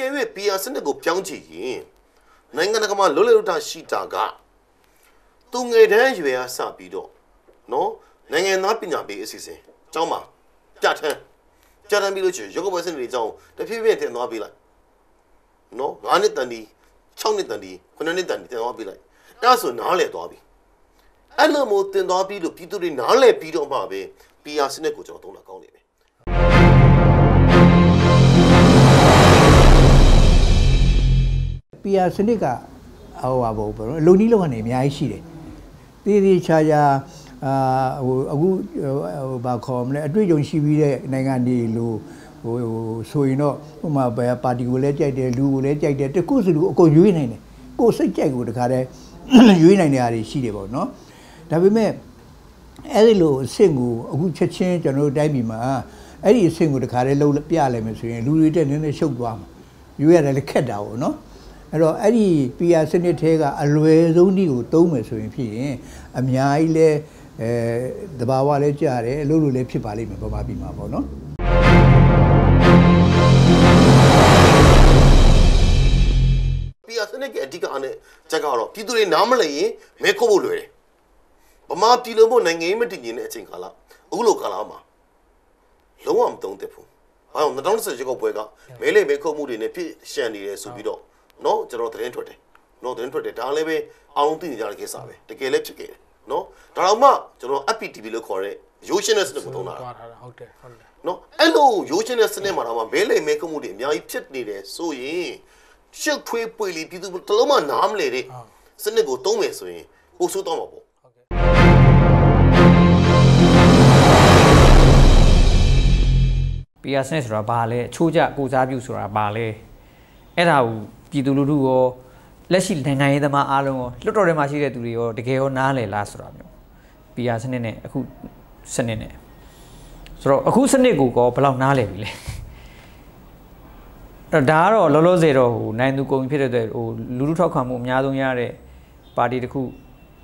ကယ်၍ PR စနစ်ကိုပြောင်းကြည့်ရင်နိုင်ငံတကာမှာလွတ်လပ်လွတ်တာရှိတာကသူငယ်တန်းရွယ်အားစပြီးတော့နော်နိုင်ငံသားပညာပေးအစီအစဉ်အကြောင်းမှာပြဋ္ဌာန်းပြဋ္ဌာန်းပြီးလို့ရှိရင်ရုပ်ကပွဲစနစ်တွေအကြောင်းတဖြည်းဖြည်းတင်သွားပေးလိုက်နော်9နှစ်တန်ဒီ6နှစ်တန်ဒီ9နှစ်တန်ဒီတင်သွားပေးလိုက်အဲ့ဒါဆိုနားလည်သွားပြီအဲ့လိုမျိုးတင်သွားပြီးလို့ပြည်သူတွေနားလည်ပြီးတော့မှပဲ PR စနစ်ကိုကျွန်တော်သုံးတာကောင်းနေပြီ ပီယာစနစ်ကဟိုပါဘောဘယ်လိုလုံနီးလောက်ကနေအများကြီးရှိတယ်တည်တည်ချာချာအာဟိုအခုဟိုဘာခေါ်မလဲအတွေ့အကြုံရှိပြီးတဲ့နိုင်ငံတွေလို့ဟိုဆိုရင်တော့ဟိုမှာဘယ်ပါတီကိုလည်းကြိုက်တယ်လူကိုလည်းကြိုက်တယ်တခုစီလူအကုန်ရွေးနိုင်တယ်ကိုယ်စိတ်ကြိုက်ကိုတခါတည်းရွေးနိုင်တဲ့အားတွေရှိတယ်ပေါ့နော်ဒါပေမဲ့အဲ့ဒီလိုအဆင့်ကိုအခုချက်ချင်းကျွန်တော်တို့တိုင်းပြည်မှာအဲ့ဒီအဆင့်ကိုတခါတည်းလုံးပြလိုက်မယ်ဆိုရင်လူတွေတက်နည်းနည်းရှုပ်သွားမှာရွေးရတယ်လည်းခက်တာပေါ့နော် အဲ့တော့အဲ့ဒီ PR စနစ်ထဲကအလွယ်ဆုံးဒီကိုသုံးမယ်ဆိုရင်ဖြစ်ရင်အများကြီးလဲအဲတဘာဝလဲကြားတယ်အလုပ်လုပ်လဲဖြစ်ပါလိမ့်မယ်ပပပြီးမှာပေါ့နော် PR စနစ်ကအဓိကအားနဲ့ချက်ကတော့ပြည်သူတွေနားမလည်ရင်မဲခုတ်ဖို့လွယ်တယ်ဗမာပြည်လုံးဖို့နိုင်ငံရေးမတည်ငြိမ်တဲ့အချိန်ကာလအခုလိုကာလမှာလုံးဝမသုံးသင့်ဘူးဘာလို့2010ရက်ကောက်ပွဲကမဲလေမဲခုတ်မှုတွေနဲ့ပြည့်ရှံနေတယ်ဆိုပြီးတော့ နော်ကျွန်တော်သတင်းထွက်တယ်နော်သတင်းထွက်တယ်ဒါလည်းပဲအားလုံးသိနေကြတဲ့ကိစ္စပဲတကယ်လည်းဖြစ်ခဲ့တယ်နော်ဒါတော့မှကျွန်တော် FPTV လို့ခေါ်တဲ့ရိုးရှင်းတဲ့စနစ်ကိုသုံးတာဟုတ်တယ်ဟုတ်တယ်နော်အဲ့လိုရိုးရှင်းတဲ့စနစ်မှာတော့မဲလိမ်မဲကမှုတွေအများကြီးဖြစ်နေတယ်ဆိုရင်ရှုပ်ထွေးပွေလီပြည်သူတလုံးမှနားမလဲတဲ့စနစ်ကိုသုံးမယ်ဆိုရင်ပိုဆိုးတော့မှာပေါ့ပီယာစနစ်ဆိုတာဘာလဲအချိုးကျကိုစားပြုဆိုတာဘာလဲအဲ့ဒါကို ပြည်သူလူထုရောလက်ရှိနိုင်ငံရေးသမားအားလုံးရောလွတ်တော်ထဲမှာရှိတဲ့သူတွေရောတကယ်ရောနားလည်လားဆိုတာမျိုးပီယာစနစ်နဲ့အခုစနစ်နဲ့ဆိုတော့အခုစနစ်ကိုကောဘယ်လောက်နားလည်ပြီလဲအဲ့ဒါကတော့လောလောဆယ်တော့ဟိုနိုင်သူကုန်ဖြစ်တဲ့အတွက်ဟိုလူလူထောက်ခံမှုအများဆုံးရတဲ့ပါတီတစ်ခု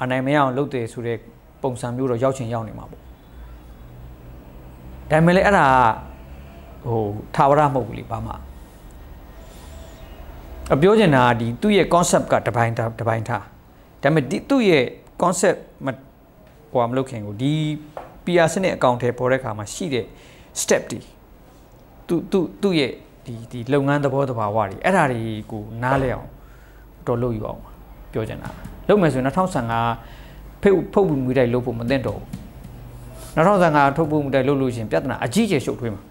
အနိုင်မရအောင်လုပ်တယ်ဆိုတဲ့ပုံစံမျိုးတော့ရောက်ချင်ရောက်နေမှာပေါ့ဒါပေမဲ့လည်းအဲ့ဒါကဟိုထာဝရမဟုတ်ဘူးလေဘာမှအ ပြောချင်တာကဒီသူ့ရဲ့ concept ကတပိုင်းထားတပိုင်းထားဒါပေမဲ့ဒီသူ့ရဲ့ concept မဟိုမလုပ်ခင်ကိုဒီ PR စနစ်အကောင့်ထဲပေါ်တဲ့ခါမှာရှိတဲ့ step တွေသူသူသူ့ရဲ့ဒီဒီလုပ်ငန်းသဘောတဘာဝတွေအဲ့ဒါတွေကိုနားလဲအောင်တော့လုပ်ယူအောင်ပါပြောချင်တာလုပ်မယ်ဆိုရင်2015ဖိတ်ဖုတ်မှုတိုက်လုပ်ဖို့မသင့်တော့ဘူး2015ထုတ်ဖို့မှုတိုက်လုပ်လို့ရှရင်ပြဿနာအကြီးကျယ်ရှုပ်ထွေးမှာ